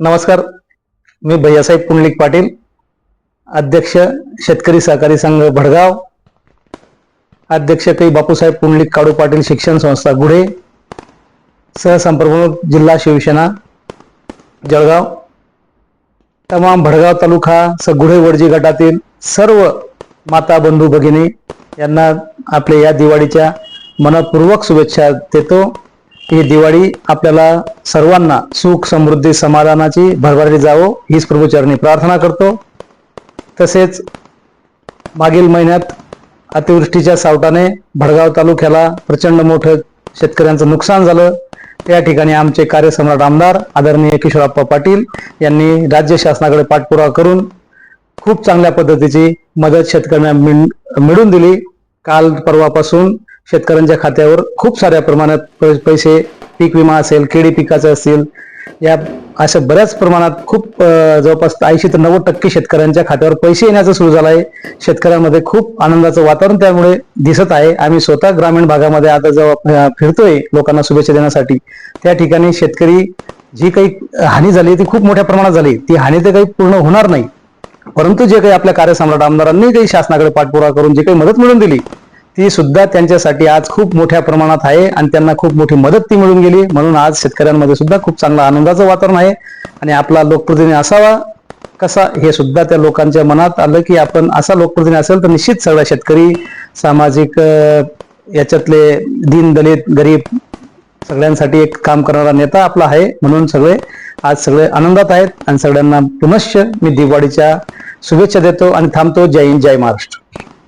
नमस्कार. मी भैयासाहेब पुंडलिक पाटील अध्यक्ष शेतकरी सहकारी संघ भडगाव अध्यक्ष कै बापूसाहेब पुंडलिक काडू पाटील शिक्षण संस्था गुढे सहसंप्रमुख जिल्हा शिवसेना जळगाव. तमाम भडगाव तालुका स गुढे वडजी गटातील सर्व माता बंधू भगिनी यांना आपल्या या दिवाळीच्या मनपूर्वक शुभेच्छा देतो. ही दिवाळी आपल्याला सर्वांना सुख समृद्धी समाधानाची भरभराटी जावो हीच प्रभूचरणी प्रार्थना करतो. तसेच मागील महिन्यात अतिवृष्टीच्या सावटाने भडगाव तालुक्याला प्रचंड मोठं शेतकऱ्यांचं नुकसान झालं. त्या ठिकाणी आमचे कार्यसम्राट आमदार आदरणीय किशोरप्पा पाटील यांनी राज्य शासनाकडे पाठपुरावा करून खूप चांगल्या पद्धतीची मदत शेतकऱ्यांना मिळ- मिळवून दिली. काल परवापासून शेतकऱ्यांच्या खात्यावर खूप साऱ्या प्रमाणात पैसे पीक विमा असेल केळी पिकाचं असेल या अशा बऱ्याच प्रमाणात खूप जवळपास ऐंशी ते नव्वद टक्के शेतकऱ्यांच्या खात्यावर पैसे येण्याचं सुरू झालं आहे शेतकऱ्यांमध्ये खूप आनंदाचं वातावरण त्यामुळे दिसत आहे. आम्ही स्वतः ग्रामीण भागामध्ये आता जेव्हा फिरतोय लोकांना शुभेच्छा देण्यासाठी त्या ठिकाणी शेतकरी जी काही हानी झाली ती खूप मोठ्या प्रमाणात झाली. ती हानी तर काही पूर्ण होणार नाही. परंतु जे काही आपल्या कार्यसम्राट आमदारांनी काही शासनाकडे पाठपुरावा करून जी काही मदत मिळवून दिली ती सुद्धा त्यांच्यासाठी आज खूप मोठ्या प्रमाणात आहे आणि त्यांना खूप मोठी मदत ती मिळून गेली. म्हणून आज शेतकऱ्यांमध्ये सुद्धा खूप चांगलं आनंदाचं वातावरण आहे आणि आपला लोकप्रतिनिधी असावा. कसा हे सुद्धा त्या लोकांच्या मनात आलं की आपण असा लोकप्रतिनिधी असेल तर निश्चित सगळा शेतकरी सामाजिक याच्यातले दीन दलित गरीब सगळ्यांसाठी एक काम करणारा नेता आपला आहे. म्हणून सगळे आज सगळे आनंदात आहेत आणि सगळ्यांना पुनश्च मी दिवाळीच्या शुभेच्छा देतो आणि थांबतो. जय हिंद जय महाराष्ट्र.